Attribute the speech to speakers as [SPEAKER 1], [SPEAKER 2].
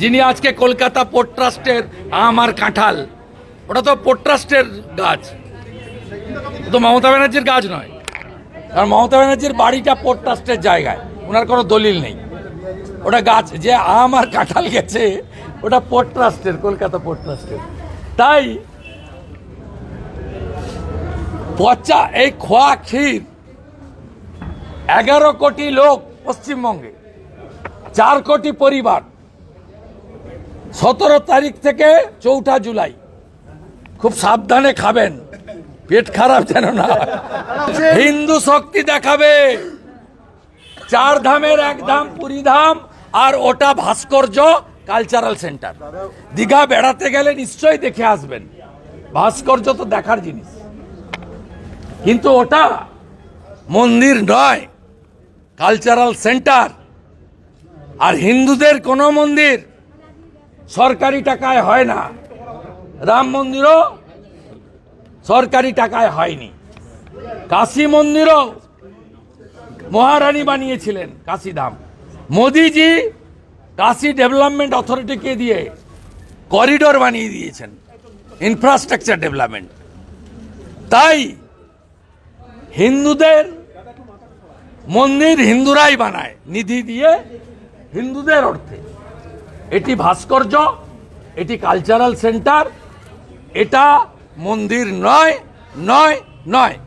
[SPEAKER 1] যিনি আজকে কলকাতা পোর্ট ট্রাস্টের আমার কাঁঠাল। ওটা তো পোর্ট ট্রাস্টের গাছ। তো মমতা ব্যানার্জির গাছ নয়। কারণ মমতা ব্যানার্জির বাড়িটা পোর্ট ট্রাস্টের জায়গায়। ওনার কোনো দলিল নেই। ওটা গাছ যে আম আর কাঁঠাল গেছে, ওটা পোর্ট ট্রাস্টের, কলকাতা পোর্ট ট্রাস্টের। তাই পচা এই খোয়া ক্ষীর এগারো কোটি লোক পশ্চিমবঙ্গে, চার কোটি পরিবার সতেরো তারিখ থেকে চৌঠা জুলাই। খুব সাবধানে খাবেন। পেট খারাপ যেন না হিন্দু শক্তি দেখাবে। চার ধামের এক ধাম, পুরী ধাম আর ওটা ভাস্কর্য কালচারাল সেন্টার। দীঘা বেড়াতে গেলে নিশ্চয়ই দেখে আসবেন। ভাস্কর্য তো দেখার জিনিস। কিন্তু ওটা মন্দির নয়, কালচারাল সেন্টার। আর হিন্দুদের কোনো মন্দির সরকারি টাকায় হয় না। রাম মন্দিরও সরকারি টাকায় হয়নি। কাশী মন্দিরও মহারানী বানিয়েছিলেন কাশীধাম। মোদিজি কাশী ডেভেলপমেন্ট অথরিটিকে দিয়ে করিডোর বানিয়ে দিয়েছেন ইনফ্রাস্ট্রাকচার ডেভেলপমেন্ট তাই হিন্দুদের মন্দির হিন্দুরাই বানায়, নিধি দিয়ে হিন্দুদের অর্থে। এটি ভাস্কর্য এটি কালচারাল সেন্টার এটা মন্দির নয় নয় নয়।